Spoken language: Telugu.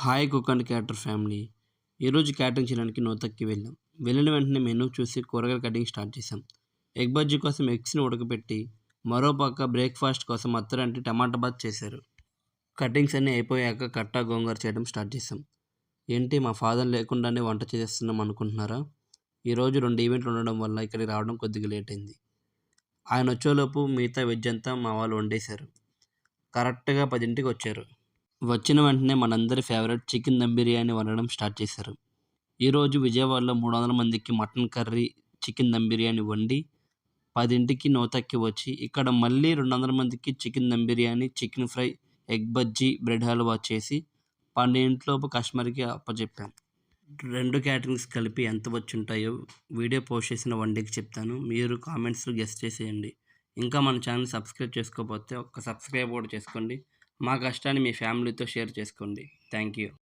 Hi cook and cater family ఈరోజు క్యాటరింగ్ చేయడానికి నూతక్కి వెళ్ళాం. వెళ్ళిన వెంటనే మెనూ చూసి కూరగాయల కటింగ్ స్టార్ట్ చేసాం ఎగ్ బజ్జీ కోసం ఎగ్స్ని ఉడకపెట్టి మరోపక్క బ్రేక్ఫాస్ట్ కోసం అత్తరంటి టమాటా బాత్ చేశారు. కటింగ్స్ అన్నీ అయిపోయాక కట్టా గోంగూర చేయడం స్టార్ట్ చేసాం ఏంటి మా ఫాదర్ లేకుండానే వంట చేస్తున్నాం అనుకుంటున్నారా? ఈరోజు రెండు ఈవెంట్లు ఉండడం వల్ల ఇక్కడికి రావడం కొద్దిగా లేట్ అయింది. ఆయన వచ్చేలోపు మిగతా వెజ్ అంతా మా వాళ్ళు వండేశారు. కరెక్ట్గా పదింటికి వచ్చారు. వచ్చిన వెంటనే మనందరి ఫేవరెట్ చికెన్ దమ్ బిర్యానీ వండడం స్టార్ట్ చేశారు. ఈరోజు విజయవాడలో మూడు వందల మందికి mutton curry chicken dum biryani వండి పదింటికి నూతక్కి వచ్చి ఇక్కడ మళ్ళీ రెండు వందల మందికి chicken dum biryani chicken fry egg bajji bread halwa చేసి పన్నెండింటిలోపు కస్టమర్కి అప్పచెప్పాం. రెండు క్యాటరింగ్స్ కలిపి ఎంత వచ్చి ఉంటాయో వీడియో పోస్ట్ చేసిన వన్ డేకి చెప్తాను. మీరు కామెంట్స్లో గెస్ట్ చేసేయండి. ఇంకా మన ఛానల్ సబ్స్క్రైబ్ చేసుకోకపోతే ఒక్క సబ్స్క్రైబ్ కూడా చేసుకోండి. మా కష్టాన్ని మీ ఫ్యామిలీతో షేర్ చేసుకోండి. Thank you